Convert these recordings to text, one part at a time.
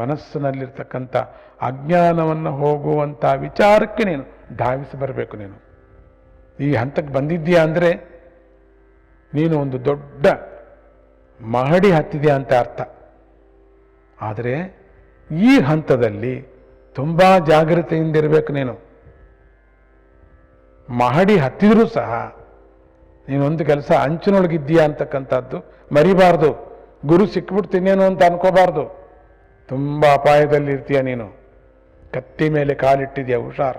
ಮನಸ್ಸಿನಲ್ಲಿರ್ತಕ್ಕಂಥ ಅಜ್ಞಾನವನ್ನು ಹೋಗುವಂಥ ವಿಚಾರಕ್ಕೆ ನೀನು ಧಾವಿಸಿ ಬರಬೇಕು ನೀನು. ಈ ಹಂತಕ್ಕೆ ಬಂದಿದ್ದೀಯಾ ಅಂದರೆ ನೀನು ಒಂದು ದೊಡ್ಡ ಮಹಡಿ ಹತ್ತಿದೆಯಾ ಅಂತ ಅರ್ಥ. ಆದರೆ ಈ ಹಂತದಲ್ಲಿ ತುಂಬ ಜಾಗ್ರತೆಯಿಂದ ಇರಬೇಕು ನೀನು. ಮಹಡಿ ಹತ್ತಿದರೂ ಸಹ ನೀನೊಂದು ಕೆಲಸ ಅಂಚಿನೊಳಗಿದ್ದೀಯಾ ಅಂತಕ್ಕಂಥದ್ದು ಮರಿಬಾರ್ದು. ಗುರು ಸಿಕ್ಬಿಡ್ತೀನೇನೋ ಅಂತ ಅನ್ಕೋಬಾರ್ದು. ತುಂಬ ಅಪಾಯದಲ್ಲಿ ಇರ್ತೀಯ ನೀನು. ಕತ್ತಿ ಮೇಲೆ ಕಾಲಿಟ್ಟಿದ್ಯಾ, ಹುಷಾರ್.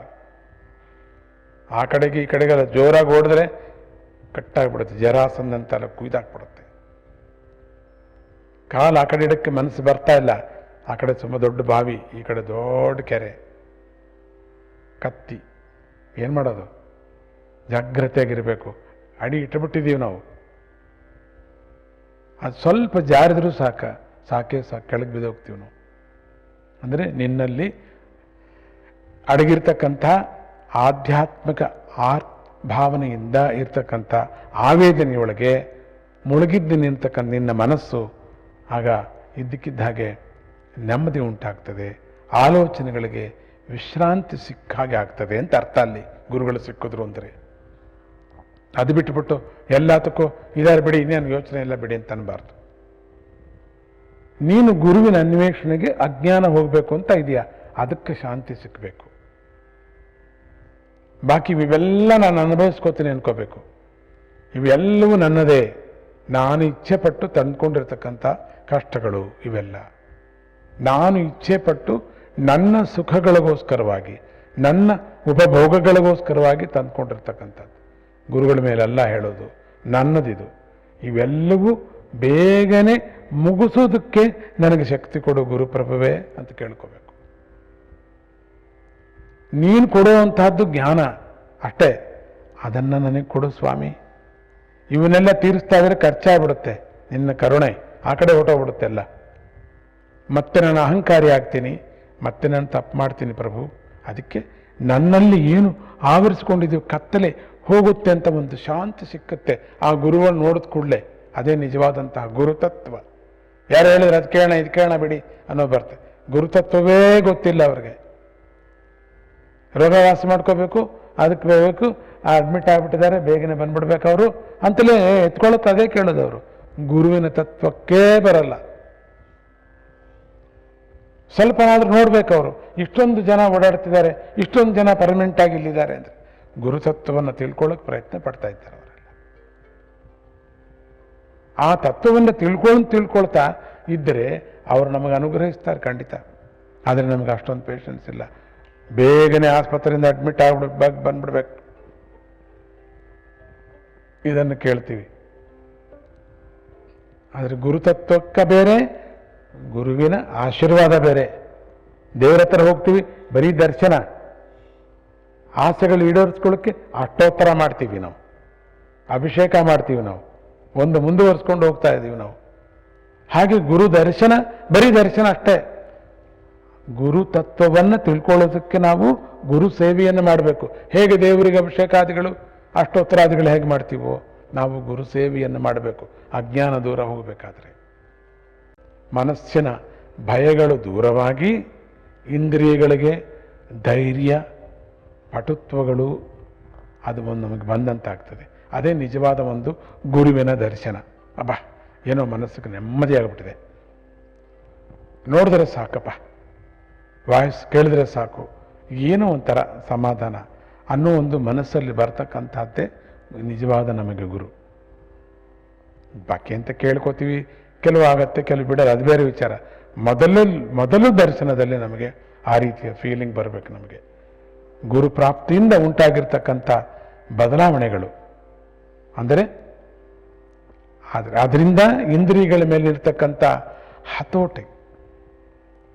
ಆ ಕಡೆಗೆ ಈ ಕಡೆಗೆ ಅದು ಜೋರಾಗಿ ಓಡಿದ್ರೆ ಕಟ್ಟಾಗ್ಬಿಡುತ್ತೆ, ಜರಾಸಂದಂತೆಲ್ಲ ಕುಯ್ದಾಕ್ಬಿಡುತ್ತೆ. ಕಾಲು ಆ ಕಡೆ ಇಡಕ್ಕೆ ಮನಸ್ಸು ಬರ್ತಾ ಇಲ್ಲ. ಆ ಕಡೆ ತುಂಬ ದೊಡ್ಡ ಬಾವಿ, ಈ ಕಡೆ ದೊಡ್ಡ ಕೆರೆ. ಕತ್ತಿ. ಏನು ಮಾಡೋದು? ಜಾಗ್ರತೆಯಾಗಿರಬೇಕು. ಅಡಿ ಇಟ್ಟುಬಿಟ್ಟಿದ್ದೀವಿ ನಾವು. ಅದು ಸ್ವಲ್ಪ ಜಾರಿದ್ರೂ ಸಾಕ. ಸಾಕೆ ಸಾಕು, ಕೆಳಗೆ ಬಿದ್ದೋಗ್ತೀವಿ ನಾವು. ಅಂದರೆ ನಿನ್ನಲ್ಲಿ ಅಡಗಿರ್ತಕ್ಕಂಥ ಆಧ್ಯಾತ್ಮಿಕ ಆ ಭಾವನೆಯಿಂದ ಇರ್ತಕ್ಕಂಥ ಆವೇದನೆಯೊಳಗೆ ಮುಳುಗಿದ್ದು ನಿಂತಕ್ಕಂಥ ನಿನ್ನ ಮನಸ್ಸು, ಆಗ ಇದ್ದಕ್ಕಿದ್ದ ಹಾಗೆ ನೆಮ್ಮದಿ ಉಂಟಾಗ್ತದೆ, ಆಲೋಚನೆಗಳಿಗೆ ವಿಶ್ರಾಂತಿ ಸಿಕ್ಕ ಹಾಗೆ ಆಗ್ತದೆ ಅಂತ ಅರ್ಥ ಅಲ್ಲಿ ಗುರುಗಳು ಸಿಕ್ಕಿದ್ರು ಅಂದರೆ. ಅದು ಬಿಟ್ಟುಬಿಟ್ಟು ಎಲ್ಲದಕ್ಕೂ ಇದಾರೆ ಬಿಡಿ, ಇನ್ನೇನು ಯೋಚನೆ ಎಲ್ಲ ಬಿಡಿ ಅಂತ ಅನ್ಬಾರ್ದು. ನೀನು ಗುರುವಿನ ಅನ್ವೇಷಣೆಗೆ ಅಜ್ಞಾನ ಹೋಗಬೇಕು ಅಂತ ಇದೆಯಾ ಅದಕ್ಕೆ ಶಾಂತಿ ಸಿಕ್ಕಬೇಕು ಬಾಕಿ ಇವೆಲ್ಲ ನಾನು ಅನುಭವಿಸ್ಕೋತೀನಿ ಅನ್ಕೋಬೇಕು. ಇವೆಲ್ಲವೂ ನನ್ನದೇ. ನಾನು ಇಚ್ಛೆ ಪಟ್ಟು ತಂದ್ಕೊಂಡಿರ್ತಕ್ಕಂಥ ಕಷ್ಟಗಳು ಇವೆಲ್ಲ. ನಾನು ಇಚ್ಛೆ ಪಟ್ಟು ನನ್ನ ಸುಖಗಳಿಗೋಸ್ಕರವಾಗಿ, ನನ್ನ ಉಪಭೋಗಗಳಿಗೋಸ್ಕರವಾಗಿ ತಂದ್ಕೊಂಡಿರ್ತಕ್ಕಂಥದ್ದು. ಗುರುಗಳ ಮೇಲೆಲ್ಲ ಹೇಳೋದು ನನ್ನದಿದು. ಇವೆಲ್ಲವೂ ಬೇಗನೆ ಮುಗಿಸೋದಕ್ಕೆ ನನಗೆ ಶಕ್ತಿ ಕೊಡು ಗುರುಪ್ರಭುವೆ ಅಂತ ಕೇಳ್ಕೋಬೇಕು. ನೀನು ಕೊಡುವಂತಹದ್ದು ಜ್ಞಾನ ಅಷ್ಟೇ, ಅದನ್ನು ನನಗೆ ಕೊಡು ಸ್ವಾಮಿ. ಇವನ್ನೆಲ್ಲ ತೀರಿಸ್ತಾ ಇದ್ರೆ ಖರ್ಚಾಗ್ಬಿಡುತ್ತೆ, ನಿನ್ನ ಕರುಣೆ ಆ ಕಡೆ ಹೊಟ್ಟೋಗ್ಬಿಡುತ್ತೆ ಎಲ್ಲ. ಮತ್ತೆ ನಾನು ಅಹಂಕಾರಿ ಆಗ್ತೀನಿ, ಮತ್ತೆ ನಾನು ತಪ್ಪು ಮಾಡ್ತೀನಿ ಪ್ರಭು. ಅದಕ್ಕೆ ನನ್ನಲ್ಲಿ ಏನು ಆವರಿಸ್ಕೊಂಡಿದ್ದೀವಿ ಕತ್ತಲೆ ಹೋಗುತ್ತೆ ಅಂತ ಒಂದು ಶಾಂತಿ ಸಿಕ್ಕುತ್ತೆ ಆ ಗುರುವನ್ನು ನೋಡಿದ ಕೂಡಲೇ. ಅದೇ ನಿಜವಾದಂತಹ ಗುರುತತ್ವ. ಯಾರು ಹೇಳಿದ್ರೆ, ಅದು ಕೇಳೋಣ, ಇದು ಕೇಳೋಣ ಬಿಡಿ ಅನ್ನೋ ಬರ್ತೆ. ಗುರುತತ್ವವೇ ಗೊತ್ತಿಲ್ಲ ಅವ್ರಿಗೆ. ರೋಗ ವಾಸ ಮಾಡ್ಕೋಬೇಕು, ಅದಕ್ಕೆ ಬೇಕು ಅಡ್ಮಿಟ್ ಆಗಿಬಿಟ್ಟಿದ್ದಾರೆ, ಬೇಗನೆ ಬಂದ್ಬಿಡ್ಬೇಕು ಅವರು. ಅಂತಲೇ ಎತ್ಕೊಳ್ಳುತ್ತೆ ಅದೇ ಕೇಳೋದು ಅವರು. ಗುರುವಿನ ತತ್ವಕ್ಕೇ ಬರಲ್ಲ. ಸ್ವಲ್ಪ ನೋಡ್ಬೇಕು ಅವರು. ಇಷ್ಟೊಂದು ಜನ ಓಡಾಡ್ತಿದ್ದಾರೆ, ಇಷ್ಟೊಂದು ಜನ ಪರ್ಮನೆಂಟ್ ಆಗಿ ಇಲ್ಲಿದ್ದಾರೆ ಅಂದರೆ ಗುರುತತ್ವವನ್ನು ತಿಳ್ಕೊಳ್ಳೋಕೆ ಪ್ರಯತ್ನ ಪಡ್ತಾ ಇದ್ದಾರೆ ಅವರೆಲ್ಲ ಆ ತತ್ವವನ್ನು ತಿಳ್ಕೊಂಡು ತಿಳ್ಕೊಳ್ತಾ ಇದ್ದರೆ ಅವರು ನಮಗೆ ಅನುಗ್ರಹಿಸ್ತಾರೆ ಖಂಡಿತ. ಆದರೆ ನಮಗೆ ಅಷ್ಟೊಂದು ಪೇಷನ್ಸ್ ಇಲ್ಲ. ಬೇಗನೆ ಆಸ್ಪತ್ರೆಯಿಂದ ಅಡ್ಮಿಟ್ ಆಗ್ಬಿಡ್ಬೇಕು ಬಂದ್ಬಿಡ್ಬೇಕು. ಇದನ್ನು ಕೇಳ್ತೀವಿ. ಆದರೆ ಗುರುತತ್ವಕ್ಕ ಬೇರೆ, ಗುರುವಿನ ಆಶೀರ್ವಾದ ಬೇರೆ. ದೇವರ ಹತ್ರ ಹೋಗ್ತೀವಿ, ಬರೀ ದರ್ಶನ. ಆಸೆಗಳು ಈಡೇರಿಸ್ಕೊಳ್ಳೋಕ್ಕೆ ಅಷ್ಟೋತ್ತರ ಮಾಡ್ತೀವಿ ನಾವು. ಅಭಿಷೇಕ ಮಾಡ್ತೀವಿ ನಾವು. ಒಂದು ಮುಂದುವರಿಸ್ಕೊಂಡು ಹೋಗ್ತಾ ಇದ್ದೀವಿ ನಾವು. ಹಾಗೆ ಗುರು ದರ್ಶನ, ಬರೀ ದರ್ಶನ ಅಷ್ಟೇ. ಗುರು ತತ್ವವನ್ನು ತಿಳ್ಕೊಳ್ಳೋದಕ್ಕೆ ನಾವು ಗುರು ಸೇವೆಯನ್ನು ಮಾಡಬೇಕು. ಹೇಗೆ ದೇವರಿಗೆ ಅಭಿಷೇಕಾದಿಗಳು, ಅಷ್ಟೋತ್ತರಾದಿಗಳು ಹೇಗೆ ಮಾಡ್ತೀವೋ, ನಾವು ಗುರು ಸೇವೆಯನ್ನು ಮಾಡಬೇಕು. ಅಜ್ಞಾನ ದೂರ ಹೋಗಬೇಕಾದ್ರೆ. ಮನಸ್ಸಿನ ಭಯಗಳು ದೂರವಾಗಿ, ಇಂದ್ರಿಯಗಳಿಗೆ ಧೈರ್ಯ, ಪಟುತ್ವಗಳು, ಅದು ಒಂದು ನಮಗೆ ಬಂದಂತಾಗ್ತದೆ. ಅದೇ ನಿಜವಾದ ಒಂದು ಗುರುವಿನ ದರ್ಶನ. ಅಬ್ಬಾ, ಏನೋ ಮನಸ್ಸಿಗೆ ನೆಮ್ಮದಿ ನೆಮ್ಮದಿಯಾಗ್ಬಿಟ್ಟಿದೆ. ನೋಡಿದ್ರೆ ಸಾಕಪ್ಪ. ವಾಯ್ಸ್ ಕೇಳಿದ್ರೆ ಸಾಕು. ಏನೋ ಒಂಥರ ಸಮಾಧಾನ. ಅನ್ನೋ ಒಂದು ಮನಸ್ಸಲ್ಲಿ ಬರ್ತಕ್ಕಂಥದ್ದೇ ನಿಜವಾದ ನಮಗೆ ಗುರು. ಬಾಕಿ ಅಂತ ಕೇಳ್ಕೊತೀವಿ. ಕೆಲವು ಆಗತ್ತೆ, ಕೆಲವು ಬಿಡೋದು ಅದು ಬೇರೆ ವಿಚಾರ. ಮೊದಲು ಮೊದಲು ದರ್ಶನದಲ್ಲಿ ನಮಗೆ ಆ ರೀತಿಯ ಫೀಲಿಂಗ್ ಬರಬೇಕು ನಮಗೆ. ಗುರು ಪ್ರಾಪ್ತಿಯಿಂದ ಉಂಟಾಗಿರ್ತಕ್ಕಂಥ ಬದಲಾವಣೆಗಳು. ಅಂದರೆ, ಆದರೆ ಅದರಿಂದ ಇಂದ್ರಿಯಗಳ ಮೇಲಿರ್ತಕ್ಕಂಥ ಹತೋಟಿ,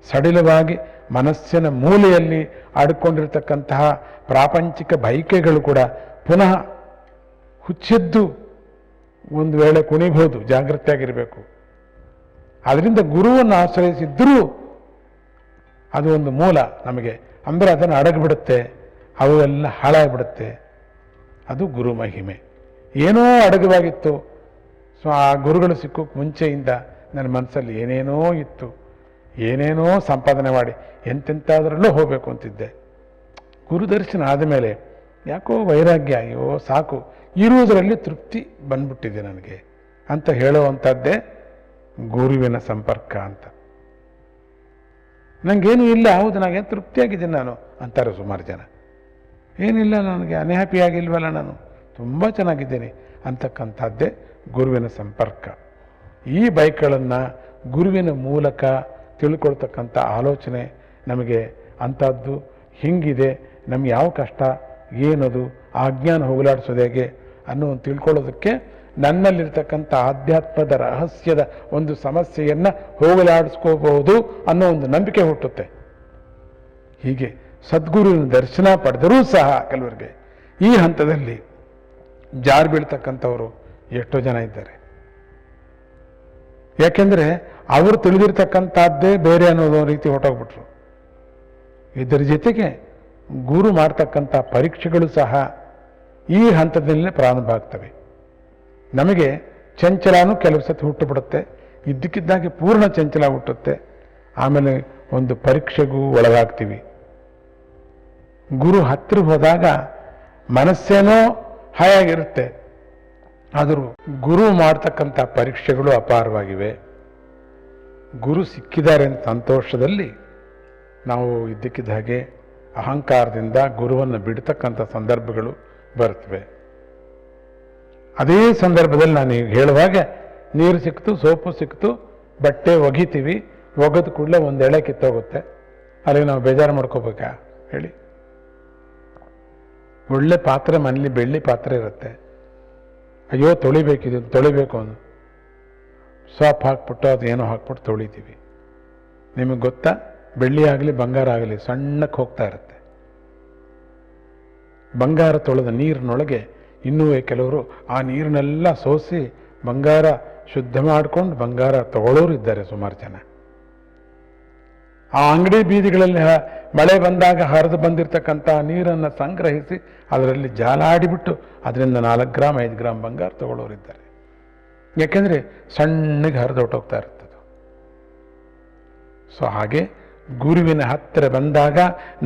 ಸಡಿಲವಾಗಿ ಮನಸ್ಸಿನ ಮೂಲೆಯಲ್ಲಿ ಆಡಿಕೊಂಡಿರ್ತಕ್ಕಂತಹ ಪ್ರಾಪಂಚಿಕ ಬೈಕೆಗಳು ಕೂಡ ಪುನಃ ಹುಚ್ಚೆದ್ದು ಒಂದು ವೇಳೆ ಕುಣಿಬಹುದು ಜಾಗೃತಿಯಾಗಿರಬೇಕು ಅದರಿಂದ ಗುರುವನ್ನು ಆಶ್ರಯಿಸಿದ್ದರೂ ಅದು ಒಂದು ಮೂಲ ನಮಗೆ, ಅಂದರೆ ಅದನ್ನು ಅಡಗಿಬಿಡುತ್ತೆ ಅವು ಎಲ್ಲ ಹಾಳಾಗ್ಬಿಡುತ್ತೆ. ಅದು ಗುರು ಮಹಿಮೆ. ಏನೋ ಅಡಗವಾಗಿತ್ತು. ಸೊ ಆ ಗುರುಗಳು ಸಿಕ್ಕೋಕ್ಕೆ ಮುಂಚೆಯಿಂದ ನನ್ನ ಮನಸ್ಸಲ್ಲಿ ಏನೇನೋ ಇತ್ತು. ಏನೇನೋ ಸಂಪಾದನೆ ಮಾಡಿ ಎಂತೆಂಥದ್ರಲ್ಲೂ ಹೋಗಬೇಕು ಅಂತಿದ್ದೆ. ಗುರುದರ್ಶನ ಆದಮೇಲೆ ಯಾಕೋ ವೈರಾಗ್ಯ, ಅಯ್ಯೋ ಸಾಕು, ಇರುವುದರಲ್ಲಿ ತೃಪ್ತಿ ಬಂದ್ಬಿಟ್ಟಿದೆ ನನಗೆ ಅಂತ ಹೇಳುವಂಥದ್ದೇ ಗುರುವಿನ ಸಂಪರ್ಕ ಅಂತ. ನನಗೇನು ಇಲ್ಲ, ಹೌದು, ನನಗೆ ತೃಪ್ತಿಯಾಗಿದ್ದೀನಿ ನಾನು ಅಂತಾರೆ ಸುಮಾರು ಜನ. ಏನಿಲ್ಲ ನನಗೆ ಅನ್ಹ್ಯಾಪಿ ಆಗಿಲ್ವಲ್ಲ ನಾನು. ತುಂಬ ಚೆನ್ನಾಗಿದ್ದೀನಿ ಅಂತಕ್ಕಂಥದ್ದೇ ಗುರುವಿನ ಸಂಪರ್ಕ. ಈ ಬೈಕ್ಗಳನ್ನು ಗುರುವಿನ ಮೂಲಕ ತಿಳ್ಕೊಳ್ತಕ್ಕಂಥ ಆಲೋಚನೆ ನಮಗೆ ಅಂಥದ್ದು ಹಿಂಗಿದೆ, ನಮ್ಗೆ ಯಾವ ಕಷ್ಟ, ಏನದು, ಆ ಜ್ಞಾನ ಹೋಗಲಾಡಿಸೋದು ಹೇಗೆ ಅನ್ನೋ ತಿಳ್ಕೊಳ್ಳೋದಕ್ಕೆ ನನ್ನಲ್ಲಿರ್ತಕ್ಕಂಥ ಆಧ್ಯಾತ್ಮದ ರಹಸ್ಯದ ಒಂದು ಸಮಸ್ಯೆಯನ್ನು ಹೋಗಲಾಡಿಸ್ಕೋಬಹುದು ಅನ್ನೋ ಒಂದು ನಂಬಿಕೆ ಹುಟ್ಟುತ್ತೆ. ಹೀಗೆ ಸದ್ಗುರುವಿನ ದರ್ಶನ ಪಡೆದರೂ ಸಹ ಕೆಲವರಿಗೆ ಈ ಹಂತದಲ್ಲಿ ಜಾರು ಬೀಳ್ತಕ್ಕಂಥವರು ಎಷ್ಟೋ ಜನ ಇದ್ದಾರೆ. ಯಾಕೆಂದ್ರೆ ಅವರು ತಿಳಿದಿರ್ತಕ್ಕಂಥದ್ದೇ ಬೇರೆ ಅನ್ನೋದು ರೀತಿ ಹೊರಟೋಗ್ಬಿಟ್ರು. ಇದರ ಜೊತೆಗೆ ಗುರು ಮಾಡ್ತಕ್ಕಂಥ ಪರೀಕ್ಷೆಗಳು ಸಹ ಈ ಹಂತದಲ್ಲೇ ಪ್ರಾರಂಭ ಆಗ್ತವೆ. ನಮಗೆ ಚಂಚಲನೂ ಕೆಲವು ಸತಿ ಹುಟ್ಟುಬಿಡುತ್ತೆ. ಇದ್ದಕ್ಕಿದ್ದಾಗೆ ಪೂರ್ಣ ಚಂಚಲ ಹುಟ್ಟುತ್ತೆ. ಆಮೇಲೆ ಒಂದು ಪರೀಕ್ಷೆಗೂ ಒಳಗಾಗ್ತೀವಿ. ಗುರು ಹತ್ತಿರ ಹೋದಾಗ ಮನಸ್ಸೇನೋ ಹಾಯಾಗಿರುತ್ತೆ. ಆದರೂ ಗುರು ಮಾಡ್ತಕ್ಕಂಥ ಪರೀಕ್ಷೆಗಳು ಅಪಾರವಾಗಿವೆ. ಗುರು ಸಿಕ್ಕಿದ್ದಾರೆ ಅಂತ ಸಂತೋಷದಲ್ಲಿ ನಾವು ಇದ್ದಕ್ಕಿದ್ದ ಹಾಗೆ ಅಹಂಕಾರದಿಂದ ಗುರುವನ್ನು ಬಿಡ್ತಕ್ಕಂಥ ಸಂದರ್ಭಗಳು ಬರುತ್ತವೆ. ಅದೇ ಸಂದರ್ಭದಲ್ಲಿ ನಾನು ಈಗ ಹೇಳುವಾಗ ನೀರು ಸಿಕ್ತು, ಸೋಪು ಸಿಕ್ತು, ಬಟ್ಟೆ ಒಗಿತೀವಿ, ಒಗೆದ ಕೂಡಲೇ ಒಂದು ಎಳೆ ಕಿತ್ತೋಗುತ್ತೆ. ಅಲ್ಲಿಗೆ ನಾವು ಬೇಜಾರು ಮಾಡ್ಕೋಬೇಕಾ? ಹೇಳಿ. ಒಳ್ಳೆ ಪಾತ್ರೆ ಮನೇಲಿ ಬೆಳ್ಳಿ ಪಾತ್ರೆ ಇರುತ್ತೆ. ಅಯ್ಯೋ ತೊಳಿಬೇಕಿದು ತೊಳಿಬೇಕು ಅಂದು ಸಾಪ್ ಹಾಕ್ಬಿಟ್ಟು, ಅದೇನೋ ಹಾಕ್ಬಿಟ್ಟು ತೊಳಿತೀವಿ. ನಿಮಗೆ ಗೊತ್ತಾ? ಬೆಳ್ಳಿ ಆಗಲಿ, ಬಂಗಾರ ಆಗಲಿ, ಸಣ್ಣಕ್ಕೆ ಹೋಗ್ತಾ ಇರುತ್ತೆ. ಬಂಗಾರ ತೊಳೆದ ನೀರಿನೊಳಗೆ ಇನ್ನೂ ಕೆಲವರು ಆ ನೀರನ್ನೆಲ್ಲ ಸೋಸಿ ಬಂಗಾರ ಶುದ್ಧ ಮಾಡ್ಕೊಂಡು ಬಂಗಾರ ತಗೊಳ್ಳೋರು ಇದ್ದಾರೆ ಸುಮಾರು ಜನ. ಆ ಅಂಗಡಿ ಬೀದಿಗಳಲ್ಲಿ ಮಳೆ ಬಂದಾಗ ಹರಿದು ಬಂದಿರತಕ್ಕಂಥ ನೀರನ್ನು ಸಂಗ್ರಹಿಸಿ ಅದರಲ್ಲಿ ಜಾಲಾಡಿಬಿಟ್ಟು ಅದರಿಂದ ನಾಲ್ಕು ಗ್ರಾಮ್, ಐದು ಗ್ರಾಮ್ ಬಂಗಾರ ತಗೊಳ್ಳೋರಿದ್ದಾರೆ. ಯಾಕೆಂದರೆ ಸಣ್ಣಗೆ ಹರಿದು ಹೊಟ್ಟೋಗ್ತಾ ಇರ್ತದೆ ಸೊ ಹಾಗೆ ಗುರುವಿನ ಹತ್ತಿರ ಬಂದಾಗ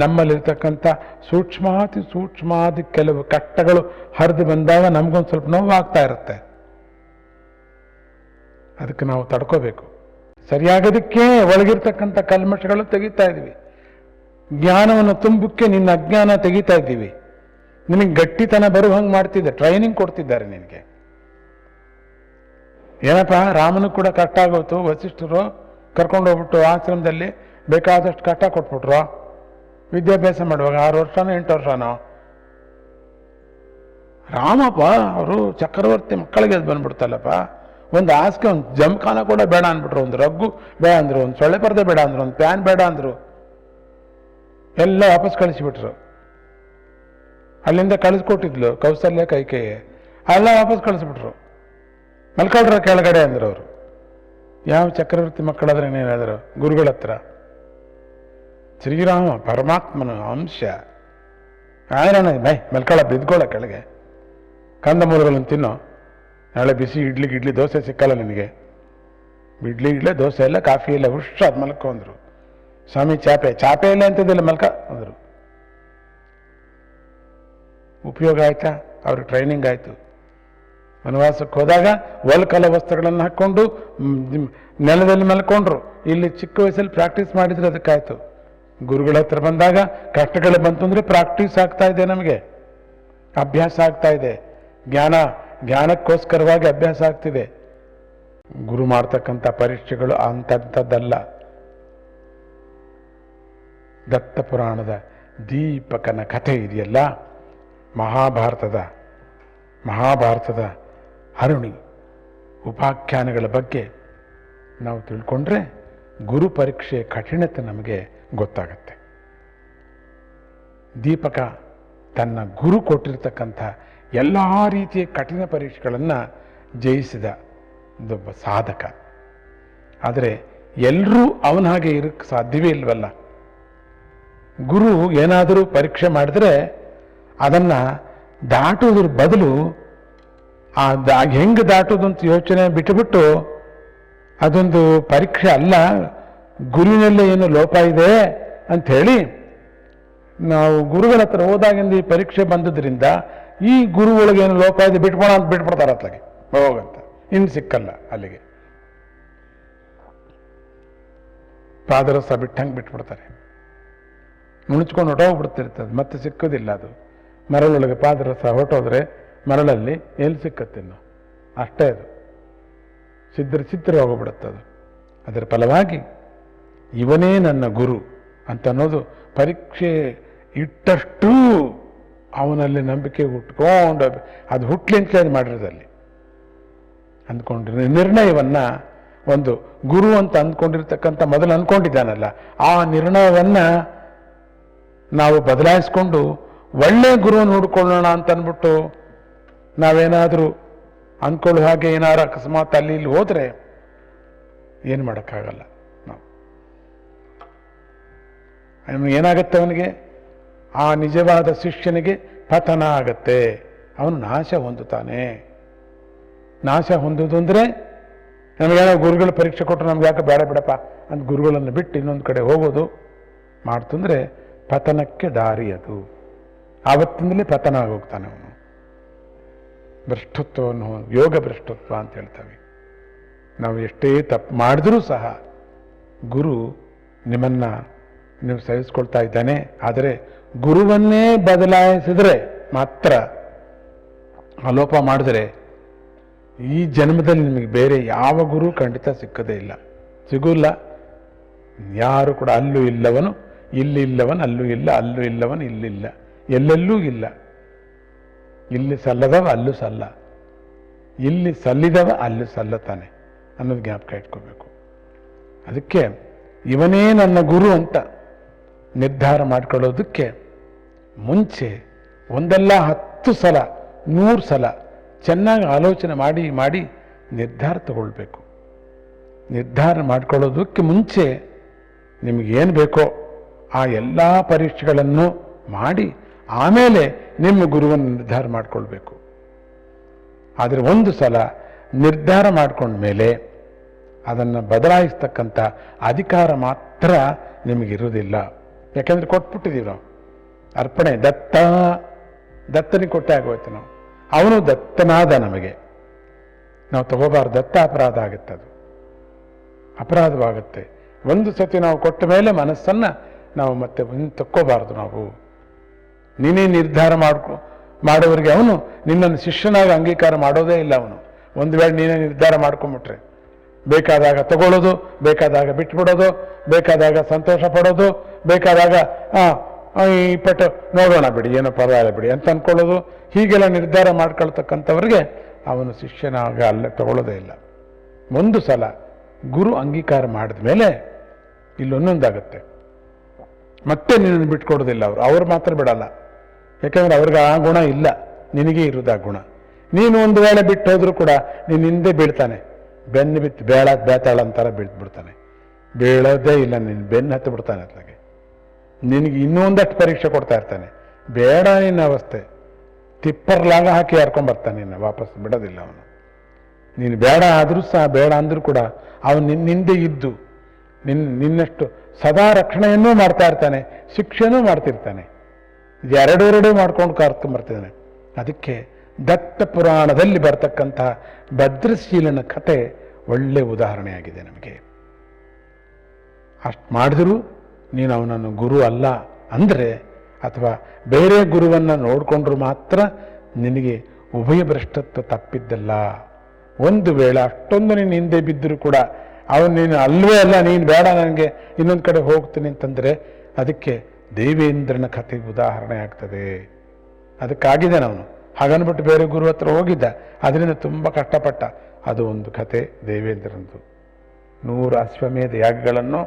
ನಮ್ಮಲ್ಲಿರ್ತಕ್ಕಂಥ ಸೂಕ್ಷ್ಮಾತಿ ಸೂಕ್ಷ್ಮಾತಿ ಕೆಲವು ಕಟ್ಟಗಳು ಹರಿದು ಬಂದಾಗ ನಮಗೊಂದು ಸ್ವಲ್ಪ ನೋವಾಗ್ತಾ ಇರುತ್ತೆ. ಅದಕ್ಕೆ ನಾವು ತಡ್ಕೋಬೇಕು. ಸರಿಯಾಗೋದಕ್ಕೆ ಒಳಗಿರ್ತಕ್ಕಂಥ ಕಲ್ಮಶಗಳು ತೆಗಿತಾ ಇದ್ದೀವಿ ಜ್ಞಾನವನ್ನು ತುಂಬಕ್ಕೆ ನಿನ್ನ ಅಜ್ಞಾನ ತೆಗಿತಾ ಇದ್ದೀವಿ. ನಿನಗೆ ಗಟ್ಟಿತನ ಬರುವಂಗೆ ಮಾಡ್ತಿದ್ದೆ. ಟ್ರೈನಿಂಗ್ ಕೊಡ್ತಿದ್ದಾರೆ ನಿನಗೆ. ಏನಪ್ಪ, ರಾಮನು ಕೂಡ ಕಷ್ಟ ಆಗೋತು ವಸಿಷ್ಠರು ಕರ್ಕೊಂಡು ಹೋಗ್ಬಿಟ್ಟು ಆಶ್ರಮದಲ್ಲಿ ಬೇಕಾದಷ್ಟು ಕಷ್ಟ ಕೊಟ್ಬಿಟ್ರು. ವಿದ್ಯಾಭ್ಯಾಸ ಮಾಡುವಾಗ ಆರು ವರ್ಷನೋ, ಎಂಟು ವರ್ಷನೋ? ರಾಮಪ್ಪ, ಅವರು ಚಕ್ರವರ್ತಿ ಮಕ್ಕಳಿಗೆ ಅದು ಬಂದ್ಬಿಡ್ತಲ್ಲಪ್ಪ. ಒಂದು ಹಾಸಿಗೆ ಒಂದು ಜಮಖಾನ ಕೂಡ ಬೇಡ ಅಂದ್ಬಿಟ್ರು. ಒಂದು ರಗ್ಗು ಬೇಡ ಅಂದ್ರು, ಒಂದು ಸೊಳ್ಳೆ ಪರದೆ ಬೇಡ ಅಂದ್ರು, ಒಂದು ಪ್ಯಾನ್ ಬೇಡ ಅಂದ್ರು. ಎಲ್ಲ ವಾಪಸ್ ಕಳಿಸಿಬಿಟ್ರು. ಅಲ್ಲಿಂದ ಕಳಿಸ್ಕೊಟ್ಟಿದ್ಲು ಕೌಸಲ್ಯ ಕೈಕೇಯಿ. ಅಲ್ಲ ವಾಪಸ್ ಕಳಿಸ್ಬಿಟ್ರು. ಮಲ್ಕೊಳ್ರ ಕೆಳಗಡೆ ಅಂದರು ಅವರು. ಯಾವ ಚಕ್ರವರ್ತಿ ಮಕ್ಕಳಾದ್ರೆ ಏನಾದ್ರು ಗುರುಗಳ ಹತ್ರ. ಶ್ರೀರಾಮ, ಪರಮಾತ್ಮನ ಅಂಶ. ಆಯ್ರಣ ಬೈ ಮಲ್ಕೊಳ ಬಿದ್ಕೊಳ್ಳ ಕೆಳಗೆ. ಕಂದಮೂಲಗಳನ್ನು ತಿನ್ನೋ. ನಾಳೆ ಬಿಸಿ ಇಡ್ಲಿ ಇಡ್ಲಿ ದೋಸೆ ಸಿಕ್ಕಲ್ಲ ನಿಮಗೆ ಇಡ್ಲಿ ಇಡ್ಲಿ, ದೋಸೆ ಇಲ್ಲ ಕಾಫಿ ಇಲ್ಲ ಹುಷ್ ಅದು ಮಲ್ಕೊ ಅಂದ್ರು. ಸ್ವಾಮಿ ಚಾಪೆ ಚಾಪೆ ಇಲ್ಲ ಅಂತಿದ್ದಿಲ್ಲ ಮಲ್ಕ ಅಂದರು. ಉಪಯೋಗ ಆಯ್ತಾ? ಅವ್ರ ಟ್ರೈನಿಂಗ್ ಆಯಿತು. ವನವಾಸಕ್ಕೆ ಹೋದಾಗ ಒಲ್ಕಲ ವಸ್ತ್ರಗಳನ್ನು ಹಾಕ್ಕೊಂಡು ನೆಲದಲ್ಲಿ ಮಲ್ಕೊಂಡ್ರು. ಇಲ್ಲಿ ಚಿಕ್ಕ ವಯಸ್ಸಲ್ಲಿ ಪ್ರಾಕ್ಟೀಸ್ ಮಾಡಿದ್ರೆ ಅದಕ್ಕಾಯ್ತು. ಗುರುಗಳ ಹತ್ರ ಬಂದಾಗ ಕಷ್ಟಗಳು ಬಂತು ಅಂದರೆ ಪ್ರಾಕ್ಟೀಸ್ ಆಗ್ತಾ ಇದೆ ನಮಗೆ. ಅಭ್ಯಾಸ ಆಗ್ತಾ ಇದೆ. ಜ್ಞಾನ ಜ್ಞಾನಕ್ಕೋಸ್ಕರವಾಗಿ ಅಭ್ಯಾಸ ಆಗ್ತಿದೆ. ಗುರು ಮಾಡ್ತಕ್ಕಂಥ ಪರೀಕ್ಷೆಗಳು ಅಂಥದ್ದಲ್ಲ ದತ್ತ ಪುರಾಣದ ದೀಪಕನ ಕಥೆ ಇದೆಯಲ್ಲ? ಮಹಾಭಾರತದ ಮಹಾಭಾರತದ ಅರುಣಿ ಉಪಾಖ್ಯಾನಗಳ ಬಗ್ಗೆ ನಾವು ತಿಳ್ಕೊಂಡ್ರೆ ಗುರು ಪರೀಕ್ಷೆ ಕಠಿಣತೆ ನಮಗೆ ಗೊತ್ತಾಗತ್ತೆ. ದೀಪಕ ತನ್ನ ಗುರು ಕೊಟ್ಟಿರ್ತಕ್ಕಂಥ ಎಲ್ಲ ರೀತಿಯ ಕಠಿಣ ಪರೀಕ್ಷೆಗಳನ್ನು ಜಯಿಸಿದ ಒಬ್ಬ ಸಾಧಕ. ಆದರೆ ಎಲ್ಲರೂ ಅವನ ಹಾಗೆ ಇರಕ್ಕೆ ಸಾಧ್ಯವೇ ಇಲ್ವಲ್ಲ? ಗುರು ಏನಾದರೂ ಪರೀಕ್ಷೆ ಮಾಡಿದ್ರೆ ಅದನ್ನು ದಾಟೋದ್ರ ಬದಲು ಆ ದಾ ಹೆಂಗೆ ದಾಟೋದು ಅಂತ ಯೋಚನೆ ಬಿಟ್ಟುಬಿಟ್ಟು ಅದೊಂದು ಪರೀಕ್ಷೆ ಅಲ್ಲ ಗುರುವಿನಲ್ಲೇ ಏನು ಲೋಪ ಇದೆ ಅಂತ ಹೇಳಿ ನಾವು ಗುರುಗಳ ಹತ್ರ ಹೋದಾಗಿಂದ ಈ ಪರೀಕ್ಷೆ ಬಂದದ್ರಿಂದ ಈ ಗುರು ಏನು ಲೋಪ ಇದೆ ಬಿಟ್ಬೋಣ ಅಂತ ಬಿಟ್ಬಿಡ್ತಾರೆ ಅತ್ಲಾಗೆ. ಹೋಗಂತ. ಇನ್ನು ಸಿಕ್ಕಲ್ಲ ಅಲ್ಲಿಗೆ. ಪಾದರಸ ಬಿಟ್ಟಂಗೆ ಬಿಟ್ಬಿಡ್ತಾರೆ. ಮುಣಿಸ್ಕೊಂಡು ಹೊಟ್ಟೋಗ್ಬಿಡ್ತಿರ್ತದೆ ಮತ್ತೆ ಸಿಕ್ಕೋದಿಲ್ಲ ಅದು. ಮರಳೊಳಗೆ ಪಾದರಸ ಹೊರಟೋದ್ರೆ ಮರಳಲ್ಲಿ ಎಲ್ಲಿ ಸಿಕ್ಕತ್ತೆ ಅಷ್ಟೇ ಅದು. ಸಿದ್ಧರ ಚಿತ್ರ ಹೋಗ್ಬಿಡುತ್ತೆ ಅದು. ಅದರ ಫಲವಾಗಿ ಇವನೇ ನನ್ನ ಗುರು ಅಂತ ಅನ್ನೋದು ಪರೀಕ್ಷೆ ಇಟ್ಟಷ್ಟು ಅವನಲ್ಲಿ ನಂಬಿಕೆ ಹುಟ್ಕೊಂಡು ಅದು ಹುಟ್ಲಿ ಚೇಂಜ್ ಮಾಡಿರೋದಲ್ಲಿ ಅಂದ್ಕೊಂಡಿರೋ ನಿರ್ಣಯವನ್ನು ಒಂದು ಗುರು ಅಂತ ಅಂದ್ಕೊಂಡಿರ್ತಕ್ಕಂಥ ಮೊದಲು ಅಂದ್ಕೊಂಡಿದ್ದಾನಲ್ಲ ಆ ನಿರ್ಣಯವನ್ನು ನಾವು ಬದಲಾಯಿಸ್ಕೊಂಡು ಒಳ್ಳೆ ಗುರುವನ್ನು ಹುಡ್ಕೊಳ್ಳೋಣ ಅಂತ ಅಂದ್ಬಿಟ್ಟು ನಾವೇನಾದರೂ ಅಂದ್ಕೊಳ್ಳೋ ಹಾಗೆ ಏನಾರು ಅಕಸ್ಮಾತ್ ಅಲ್ಲಿ ಇಲ್ಲಿ ಹೋದರೆ ಏನು ಮಾಡೋಕ್ಕಾಗಲ್ಲ ನಾವು. ಏನಾಗತ್ತೆ ಅವನಿಗೆ? ಆ ನಿಜವಾದ ಶಿಷ್ಯನಿಗೆ ಪತನ ಆಗತ್ತೆ ಅವನು ನಾಶ ಹೊಂದುತ್ತಾನೆ. ನಾಶ ಹೊಂದುವುದು ಅಂದರೆ ನಮಗೇನೋ ಗುರುಗಳು ಪರೀಕ್ಷೆ ಕೊಟ್ಟರು ನಮ್ಗೆ ಯಾಕೆ ಬೇಡ ಬಿಡಪ್ಪ ಅಂತ ಗುರುಗಳನ್ನು ಬಿಟ್ಟು ಇನ್ನೊಂದು ಕಡೆ ಹೋಗೋದು ಮಾಡ್ತಂದ್ರೆ ಪತನಕ್ಕೆ ದಾರಿ ಅದು. ಆವತ್ತಿಂದಲೇ ಪತನ ಆಗೋಗ್ತಾನೆ ಅವನು. ಭ್ರಷ್ಟತ್ವವನ್ನು, ಯೋಗ ಭ್ರಷ್ಟತ್ವ ಅಂತ ಹೇಳ್ತವೆ. ನಾವು ಎಷ್ಟೇ ತಪ್ಪು ಮಾಡಿದ್ರೂ ಸಹ ಗುರು ನಿಮ್ಮನ್ನ ನೀವು ಸಹಿಸ್ಕೊಳ್ತಾ ಇದ್ದಾನೆ, ಆದರೆ ಗುರುವನ್ನೇ ಬದಲಾಯಿಸಿದ್ರೆ ಮಾತ್ರ ಅಲೋಪ ಮಾಡಿದ್ರೆ ಈ ಜನ್ಮದಲ್ಲಿ ನಿಮಗೆ ಬೇರೆ ಯಾವ ಗುರು ಖಂಡಿತ ಸಿಕ್ಕದೇ ಇಲ್ಲ. ಸಿಗೋಲ್ಲ. ಯಾರು ಕೂಡ ಅಲ್ಲೂ ಇಲ್ಲವನು, ಇಲ್ಲಿ ಇಲ್ಲವನು, ಅಲ್ಲೂ ಇಲ್ಲ, ಅಲ್ಲೂ ಇಲ್ಲವನು ಇಲ್ಲಿಲ್ಲ ಎಲ್ಲೆಲ್ಲೂ ಇಲ್ಲ. ಇಲ್ಲಿ ಸಲ್ಲದವ, ಅಲ್ಲೂ ಸಲ್ಲ. ಇಲ್ಲಿ ಸಲ್ಲಿದವ, ಅಲ್ಲೂ ಸಲ್ಲತಾನೆ ಅನ್ನೋದು ಜ್ಞಾಪಕ ಇಟ್ಕೋಬೇಕು. ಅದಕ್ಕೆ ಇವನೇ ನನ್ನ ಗುರು ಅಂತ ನಿರ್ಧಾರ ಮಾಡ್ಕೊಳ್ಳೋದಕ್ಕೆ ಮುಂಚೆ ಒಂದಲ್ಲ ಹತ್ತು ಸಲ, ನೂರು ಸಲ ಚೆನ್ನಾಗಿ ಆಲೋಚನೆ ಮಾಡಿ ಮಾಡಿ ನಿರ್ಧಾರ ತಗೊಳ್ಬೇಕು. ನಿರ್ಧಾರ ಮಾಡ್ಕೊಳ್ಳೋದಕ್ಕೆ ಮುಂಚೆ ನಿಮಗೇನು ಬೇಕೋ ಆ ಎಲ್ಲ ಪರೀಕ್ಷೆಗಳನ್ನು ಮಾಡಿ ಆಮೇಲೆ ನಿಮ್ಮ ಗುರುವನ್ನು ನಿರ್ಧಾರ ಮಾಡಿಕೊಳ್ಬೇಕು. ಆದರೆ ಒಂದು ಸಲ ನಿರ್ಧಾರ ಮಾಡಿಕೊಂಡ ಮೇಲೆ ಅದನ್ನು ಬದಲಾಯಿಸ್ತಕ್ಕಂಥ ಅಧಿಕಾರ ಮಾತ್ರ ನಿಮಗಿರುವುದಿಲ್ಲ. ಯಾಕೆಂದ್ರೆ ಕೊಟ್ಬಿಟ್ಟಿದ್ದೀವಿ ನಾವು. ಅರ್ಪಣೆ, ದತ್ತ, ದತ್ತನಿಗೆ ಕೊಟ್ಟೆ ಆಗೋಯ್ತು ನಾವು. ಅವನು ದತ್ತನಾದ ನಮಗೆ. ನಾವು ತಗೋಬಾರ್ದು, ದತ್ತ ಅಪರಾಧ ಆಗುತ್ತೆ ಅದು. ಅಪರಾಧವಾಗುತ್ತೆ. ಒಂದು ಸತಿ ನಾವು ಕೊಟ್ಟ ಮೇಲೆ ಮನಸ್ಸನ್ನ ನಾವು ಮತ್ತೆ ಇನ್ನು ತಕ್ಕೋಬಾರ್ದು ನಾವು. ನೀನೇ ನಿರ್ಧಾರ ಮಾಡ್ಕೊ ಮಾಡೋವರಿಗೆ ಅವನು ನಿನ್ನನ್ನು ಶಿಷ್ಯನಾಗಿ ಅಂಗೀಕಾರ ಮಾಡೋದೇ ಇಲ್ಲ ಅವನು. ಒಂದು ವೇಳೆ ನೀನೇ ನಿರ್ಧಾರ ಮಾಡ್ಕೊಂಬಿಟ್ರೆ. ಬೇಕಾದಾಗ ತಗೊಳ್ಳೋದು, ಬೇಕಾದಾಗ ಬಿಟ್ಬಿಡೋದು, ಬೇಕಾದಾಗ ಸಂತೋಷ ಪಡೋದು, ಬೇಕಾದಾಗ ಈ ಪೆಟ್ಟು ನೋಡೋಣ ಬಿಡಿ, ಏನೋ ಪರವಾಗಿಲ್ಲ ಬಿಡಿ ಅಂತ ಅಂದ್ಕೊಳ್ಳೋದು ಹೀಗೆಲ್ಲ ನಿರ್ಧಾರ ಮಾಡ್ಕೊಳ್ತಕ್ಕಂಥವ್ರಿಗೆ ಅವನು ಶಿಷ್ಯನಾಗ ಅಲ್ಲೇ, ತಗೊಳ್ಳೋದೇ ಇಲ್ಲ. ಒಂದು ಸಲ ಗುರು ಅಂಗೀಕಾರ ಮಾಡಿದ ಮೇಲೆ ಇಲ್ಲೊನ್ನೊಂದಾಗುತ್ತೆ ಮತ್ತೆ ನಿನ್ನನ್ನು ಬಿಟ್ಕೊಡೋದಿಲ್ಲ ಅವರು. ಅವ್ರು ಮಾತ್ರ ಬಿಡಲ್ಲ. ಯಾಕಂದ್ರೆ ಅವ್ರಿಗೆ ಆ ಗುಣ ಇಲ್ಲ. ನಿನಗೆ ಇರೋದು ಆ ಗುಣ. ನೀನು ಒಂದು ವೇಳೆ ಬಿಟ್ಟು ಹೋದ್ರೂ ಕೂಡ ನೀನು ಹಿಂದೆ ಬೀಳ್ತಾನೆ. ಬೆನ್ನು ಬಿತ್ತು ಬೇಳ, ಬೇತಾಳ ಅಂತಾರ ಬಿಡ್ತಾನೆ ಬೀಳೋದೇ ಇಲ್ಲ, ನಿನ್ನ ಬೆನ್ನು ಹತ್ತು ಬಿಡ್ತಾನೆ ಅತ್ಲಾಗೆ ನಿನಗೆ ಇನ್ನೊಂದಷ್ಟು ಪರೀಕ್ಷೆ ಕೊಡ್ತಾ ಇರ್ತಾನೆ. ಬೇಡ ನಿನ್ನ ಅವಸ್ಥೆ. ತಿಪ್ಪರ್ ಲಾಗ ಹಾಕಿ ಹರ್ಕೊಂಡ್ಬರ್ತಾನೆ ನಿನ್ನ? ವಾಪಸ್ ಬಿಡೋದಿಲ್ಲ ಅವನು. ನೀನು ಬೇಡ ಆದರೂ ಸಹ, ಬೇಡ ಅಂದರೂ ಕೂಡ ಅವನು ನಿನ್ನಿಂದೆ ಇದ್ದು ನಿನ್ನ ನಿನ್ನಷ್ಟು ಸದಾ ರಕ್ಷಣೆಯನ್ನೂ ಮಾಡ್ತಾ ಇರ್ತಾನೆ, ಶಿಕ್ಷೆನೂ ಮಾಡ್ತಿರ್ತಾನೆ. ಎರಡೆರಡೂ ಮಾಡ್ಕೊಂಡು ಕರ್ಕೊಂಬರ್ತಿದ್ದಾನೆ ಅದಕ್ಕೆ ದತ್ತ ಪುರಾಣದಲ್ಲಿ ಬರ್ತಕ್ಕಂತಹ ಭದ್ರಶೀಲನ ಕತೆ ಒಳ್ಳೆ ಉದಾಹರಣೆಯಾಗಿದೆ ನಮಗೆ. ಅಷ್ಟು ಮಾಡಿದ್ರು ನೀನು ಅವನನ್ನು ಗುರು ಅಲ್ಲ ಅಂದರೆ ಅಥವಾ ಬೇರೆ ಗುರುವನ್ನು ನೋಡಿಕೊಂಡ್ರು ಮಾತ್ರ ನಿನಗೆ ಉಭಯ ಭ್ರಷ್ಟತ್ವ ತಪ್ಪಿದ್ದಲ್ಲ. ಒಂದು ವೇಳೆ ಅಷ್ಟೊಂದು ನೀನು ಹಿಂದೆ ಬಿದ್ದರೂ ಕೂಡ ಅವನು ನೀನು ಅಲ್ವೇ ಅಲ್ಲ, ನೀನು ಬೇಡ ನನಗೆ, ಇನ್ನೊಂದು ಕಡೆ ಹೋಗ್ತೀನಿ ಅಂತಂದರೆ ಅದಕ್ಕೆ ದೇವೇಂದ್ರನ ಕಥೆ ಉದಾಹರಣೆ ಆಗ್ತದೆ. ಅದಕ್ಕಾಗಿದೆ ಅವನು. ಹಾಗನ್ಬಿಟ್ಟು ಬೇರೆ ಗುರು ಹತ್ರ ಹೋಗಿದ್ದ. ಅದರಿಂದ ತುಂಬ ಕಷ್ಟಪಟ್ಟ. ಅದು ಒಂದು ಕತೆ ದೇವೇಂದ್ರನದು. ನೂರು ಅಶ್ವಮೇಧ ಯಾಗಗಳನ್ನು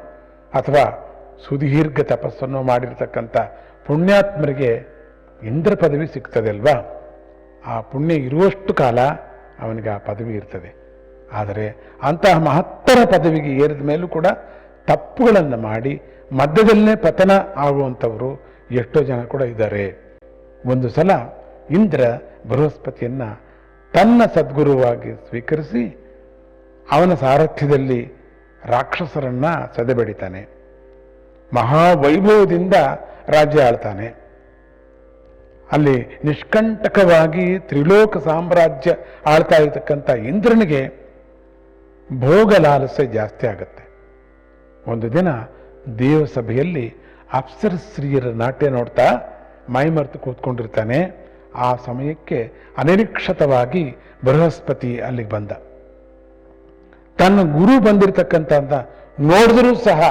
ಅಥವಾ ಸುದೀರ್ಘ ತಪಸ್ಸನ್ನು ಮಾಡಿರ್ತಕ್ಕಂಥ ಪುಣ್ಯಾತ್ಮರಿಗೆ ಇಂದ್ರ ಪದವಿ ಸಿಗ್ತದೆ ಅಲ್ವಾ ಆ ಪುಣ್ಯ ಇರುವಷ್ಟು ಕಾಲ ಅವನಿಗೆ ಆ ಪದವಿ ಇರ್ತದೆ. ಆದರೆ ಅಂತಹ ಮಹತ್ತರ ಪದವಿಗೆ ಏರಿದ ಮೇಲೂ ಕೂಡ ತಪ್ಪುಗಳನ್ನು ಮಾಡಿ ಮಧ್ಯದಲ್ಲೇ ಪತನ ಆಗುವಂಥವರು ಎಷ್ಟೋ ಜನ ಕೂಡ ಇದ್ದಾರೆ. ಒಂದು ಸಲ ಇಂದ್ರ ಬೃಹಸ್ಪತಿಯನ್ನು ತನ್ನ ಸದ್ಗುರುವಾಗಿ ಸ್ವೀಕರಿಸಿ ಅವನ ಸಾರಥ್ಯದಲ್ಲಿ ರಾಕ್ಷಸರನ್ನ ಸದೆಬಡಿತಾನೆ. ಮಹಾವೈಭವದಿಂದ ರಾಜ್ಯ ಆಳ್ತಾನೆ. ಅಲ್ಲಿ ನಿಷ್ಕಂಟಕವಾಗಿ ತ್ರಿಲೋಕ ಸಾಮ್ರಾಜ್ಯ ಆಳ್ತಾ ಇರತಕ್ಕಂಥ ಇಂದ್ರನಿಗೆ ಭೋಗ ಲಾಲಸೆ ಜಾಸ್ತಿ ಆಗುತ್ತೆ. ಒಂದು ದಿನ ದೇವಸಭೆಯಲ್ಲಿ ಅಪ್ಸರಸ್ತ್ರೀಯರ ನಾಟ್ಯ ನೋಡ್ತಾ ಮೈಮರೆತು ಕೂತ್ಕೊಂಡಿರ್ತಾನೆ. ಆ ಸಮಯಕ್ಕೆ ಅನಿರೀಕ್ಷಿತವಾಗಿ ಬೃಹಸ್ಪತಿ ಅಲ್ಲಿಗೆ ಬಂದ. ತನ್ನ ಗುರು ಬಂದಿರತಕ್ಕಂಥ ನೋಡಿದ್ರೂ ಸಹ